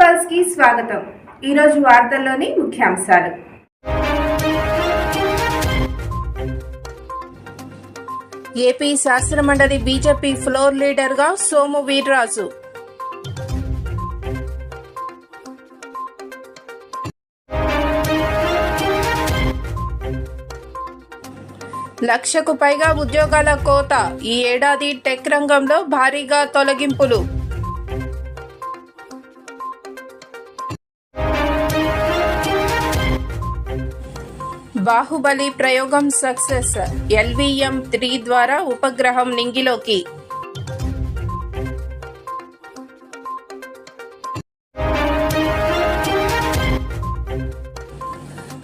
పల్స్కి స్వాగతం. ఈరోజు వార్తల్లోని ముఖ్యాంశాలు. ఏపీ శాసనమండలి బీజేపీ ఫ్లోర్ లీడర్గా సోము వీర్రాజు. లక్షకు పైగా ఉద్యోగాల కోత. ఈ ఏడాది టెక్ రంగంలో భారీగా తొలగింపులు. బాహుబలి ప్రయోగం సక్సెస్. ఎల్విఎం త్రీ ద్వారా ఉపగ్రహం నింగిలోకి.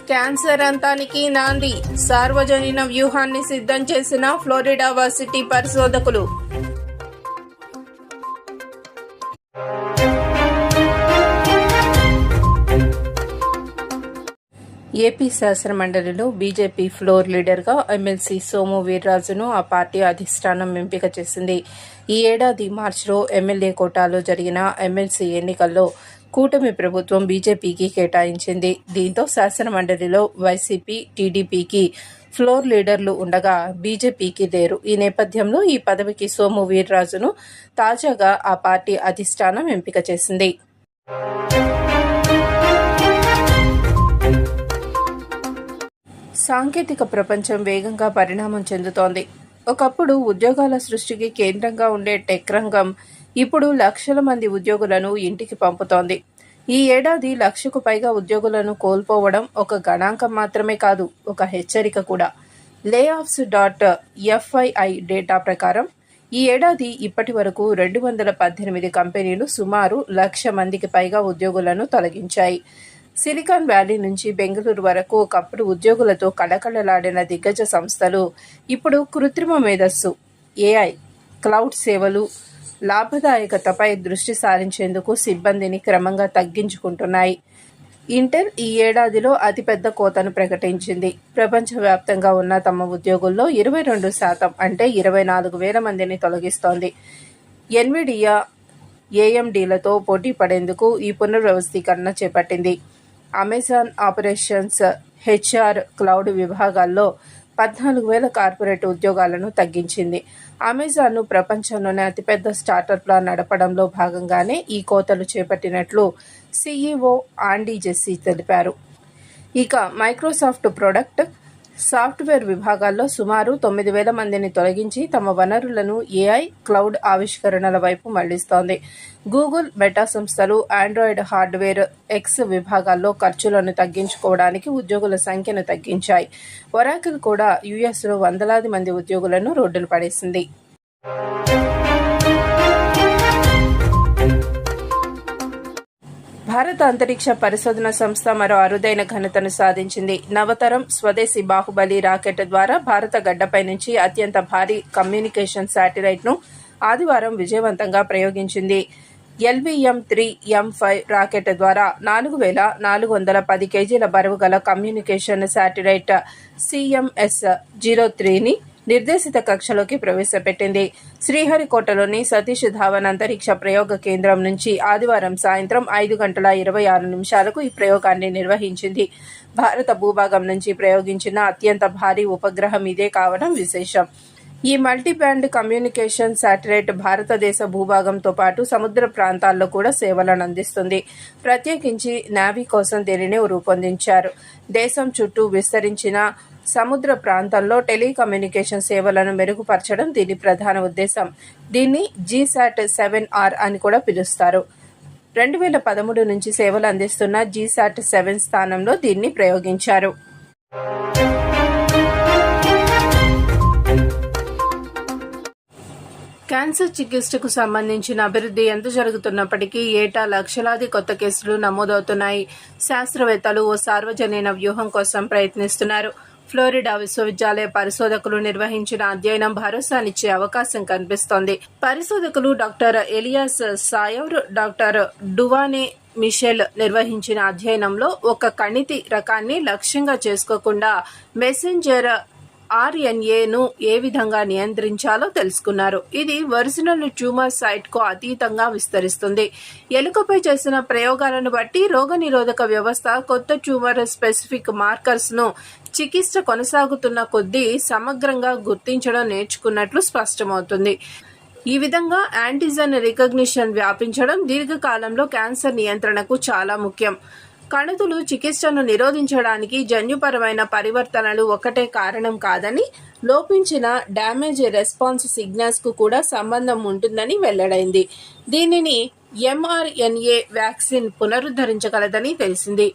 క్యాన్సర్ అంతానికి నాంది. సార్వజనీన వ్యూహాన్ని సిద్ధం చేసిన ఫ్లోరిడా వర్సిటీ పరిశోధకులు. ఏపీ శాసనమండలిలో బీజేపీ ఫ్లోర్ లీడర్గా ఎమ్మెల్సీ సోము వీర్రాజును ఆ పార్టీ అధిష్టానం ఎంపిక చేసింది. ఈ ఏడాది మార్చిలో ఎమ్మెల్యే కోటాలో జరిగిన ఎమ్మెల్సీ ఎన్నికల్లో కూటమి ప్రభుత్వం బీజేపీకి కేటాయించింది. దీంతో శాసనమండలిలో వైసీపీ టీడీపీకి ఫ్లోర్ లీడర్లు ఉండగా బీజేపీకి లేరు. ఈ నేపథ్యంలో ఈ పదవికి సోము వీర్రాజును తాజాగా ఆ పార్టీ అధిష్టానం ఎంపిక చేసింది. సాంకేతిక ప్రపంచం వేగంగా పరిణామం చెందుతోంది. ఒకప్పుడు ఉద్యోగాల సృష్టికి కేంద్రంగా ఉండే టెక్ రంగం ఇప్పుడు లక్షల మంది ఉద్యోగులను ఇంటికి పంపుతోంది. ఈ ఏడాది లక్షకు పైగా ఉద్యోగులను కోల్పోవడం ఒక గణాంకం మాత్రమే కాదు ఒక హెచ్చరిక కూడా. లే ఆఫ్స్ డాట్ ఎఫ్ఐఐ డేటా ప్రకారం ఈ ఏడాది ఇప్పటి వరకు రెండు వందల పద్దెనిమిది కంపెనీలు సుమారు లక్ష మందికి పైగా ఉద్యోగులను తొలగించాయి. సిలికాన్ వ్యాలీ నుంచి బెంగళూరు వరకు ఒకప్పుడు ఉద్యోగులతో కళకళలాడిన దిగ్గజ సంస్థలు ఇప్పుడు కృత్రిమ మేధస్సు ఏఐ క్లౌడ్ సేవలు లాభదాయకతపై దృష్టి సారించేందుకు సిబ్బందిని క్రమంగా తగ్గించుకుంటున్నాయి. ఇంటెల్ ఈ ఏడాదిలో అతిపెద్ద కోతను ప్రకటించింది. ప్రపంచవ్యాప్తంగా ఉన్న తమ ఉద్యోగుల్లో ఇరవై రెండు శాతం అంటే ఇరవై నాలుగు వేల మందిని తొలగిస్తోంది. ఎన్విడియా ఏఎండీలతో పోటీ పడేందుకు ఈ పునర్వ్యవస్థీకరణ చేపట్టింది. అమెజాన్ ఆపరేషన్స్ హెచ్ఆర్ క్లౌడ్ విభాగాల్లో పద్నాలుగు వేల కార్పొరేట్ ఉద్యోగాలను తగ్గించింది. అమెజాన్ను ప్రపంచంలోనే అతిపెద్ద స్టార్టప్లా నడపడంలో భాగంగానే ఈ కోతలు చేపట్టినట్లు సీఈఓ ఆండీ జెస్సీ తెలిపారు. ఇక మైక్రోసాఫ్ట్ ప్రొడక్ట్ సాఫ్ట్వేర్ విభాగాల్లో సుమారు తొమ్మిది వేల మందిని తొలగించి తమ వనరులను ఏఐ క్లౌడ్ ఆవిష్కరణల వైపు మళ్ళిస్తోంది. గూగుల్ మెటా సంస్థలు ఆండ్రాయిడ్ హార్డ్వేర్ ఎక్స్ విభాగాల్లో ఖర్చులను తగ్గించుకోవడానికి ఉద్యోగుల సంఖ్యను తగ్గించాయి. ఒరాకిల్ కూడా యుఎస్లో వందలాది మంది ఉద్యోగులను రోడ్డును పడేసింది. భారత అంతరిక్ష పరిశోధన సంస్థ మరో అరుదైన ఘనతను సాధించింది. నవతరం స్వదేశీ బాహుబలి రాకెట్ ద్వారా భారత గడ్డపై నుంచి అత్యంత భారీ కమ్యూనికేషన్ శాటిలైట్ను ఆదివారం విజయవంతంగా ప్రయోగించింది. LVM three M five rocket ద్వారా నాలుగు వేల నాలుగు వందల పది కేజీల బరువు గల కమ్యూనికేషన్ శాటిలైట్ సిఎంఎస్ జీరో త్రీని నిర్దేశిత కక్షలోకి ప్రవేశపెట్టింది. శ్రీహరికోటలోని సతీష్ ధావన్ అంతరిక్ష ప్రయోగ కేంద్రం నుంచి ఆదివారం సాయంత్రం ఐదు గంటల ఇరవై ఆరు నిమిషాలకు ఈ ప్రయోగాన్ని నిర్వహించింది. భారత భూభాగం నుంచి ప్రయోగించిన అత్యంత భారీ ఉపగ్రహం ఇదే కావడం విశేషం. ఈ మల్టీబ్యాండ్ కమ్యూనికేషన్ శాటిలైట్ భారతదేశ భూభాగంతో పాటు సముద్ర ప్రాంతాల్లో కూడా సేవలను అందిస్తుంది. ప్రత్యేకించి నావీ కోసం దీనిని రూపొందించారు. దేశం చుట్టూ విస్తరించిన సముద్ర ప్రాంతంలో టెలికమ్యూనికేషన్ సేవలను మెరుగుపరచడం దీని ప్రధాన ఉద్దేశం. దీన్ని జీసాట్ సెవెన్ ఆర్ అని కూడా పిలుస్తారు. రెండు వేల పదమూడు నుంచి సేవలు అందిస్తున్న జీసాట్ సెవెన్ స్థానంలో దీన్ని ప్రయోగించారు. క్యాన్సర్ చికిత్సకు సంబంధించిన అభివృద్ధి ఎంత జరుగుతున్నప్పటికీ ఏటా లక్షలాది కొత్త కేసులు నమోదవుతున్నాయి. శాస్త్రవేత్తలు ఓ సార్వజనీన వ్యూహం కోసం ప్రయత్నిస్తున్నారు. ఫ్లోరిడా విశ్వవిద్యాలయ పరిశోధకులు నిర్వహించిన అధ్యయనం భరోసానిచ్చే అవకాశం కనిపిస్తోంది. పరిశోధకులు doctor Elias Sawyer doctor Duane Mitchell నిర్వహించిన అధ్యయనంలో ఒక కణితి రకాన్ని లక్ష్యంగా చేసుకోకుండా మెసెంజర్ ఆర్ఎన్ఏను ఏ విధంగా నియంత్రించాలో తెలుసుకున్నారు. ఇది ఒరిజినల్ ట్యూమర్ సైట్కు అతీతంగా విస్తరిస్తుంది. ఎలుకపై చేసిన ప్రయోగాలను బట్టి రోగనిరోధక వ్యవస్థ కొత్త ట్యూమర్ స్పెసిఫిక్ మార్కర్స్ను చికిత్స కొనసాగుతున్న కొద్దీ సమగ్రంగా గుర్తించడం నేర్చుకున్నట్లు స్పష్టమవుతుంది. ఈ విధంగా యాంటీజెన్ రికగ్నిషన్ వ్యాపించడం దీర్ఘకాలంలో క్యాన్సర్ నియంత్రణకు చాలా ముఖ్యం. కణుతులు చికిత్సను నిరోధించడానికి జన్యుపరమైన పరివర్తనలు ఒకటే కారణం కాదని లోపించిన డ్యామేజ్ రెస్పాన్స్ సిగ్నల్స్కు కూడా సంబంధం ఉంటుందని వెల్లడైంది. దీనిని ఎంఆర్ఎన్ఏ వ్యాక్సిన్ పునరుద్ధరించగలదని తెలిసింది.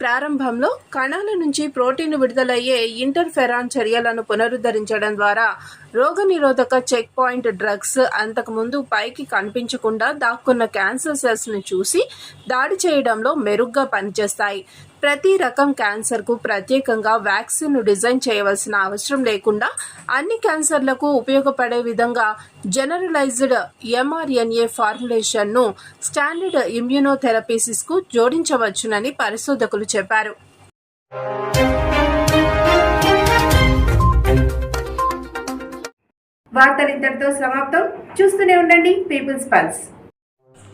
ప్రారంభంలో కణాల నుంచి ప్రోటీన్ విడుదలయ్యే ఇంటర్ఫెరాన్ చర్యలను పునరుద్ధరించడం ద్వారా రోగనిరోధక చెక్ పాయింట్ డ్రగ్స్ అంతకుముందు పైకి కనిపించకుండా దాక్కున్న క్యాన్సర్ సెల్స్ను చూసి దాడి చేయడంలో మెరుగ్గా పనిచేస్తాయి. ప్రతి రకం క్యాన్సర్కు ప్రత్యేకంగా వ్యాక్సిన్ డిజైన్ చేయవలసిన అవసరం లేకుండా అన్ని క్యాన్సర్లకు ఉపయోగపడే విధంగా జనరలైజ్డ్ ఎంఆర్ఎన్ఏ ఫార్ములేషన్ను స్టాండర్డ్ ఇమ్యూనోథెరపీసిస్కు జోడించవచ్చునని పరిశోధకులు చెప్పారు. వార్తలు ఇంతటితో సమాప్తం. చూస్తూనే ఉండండి. People's pulse.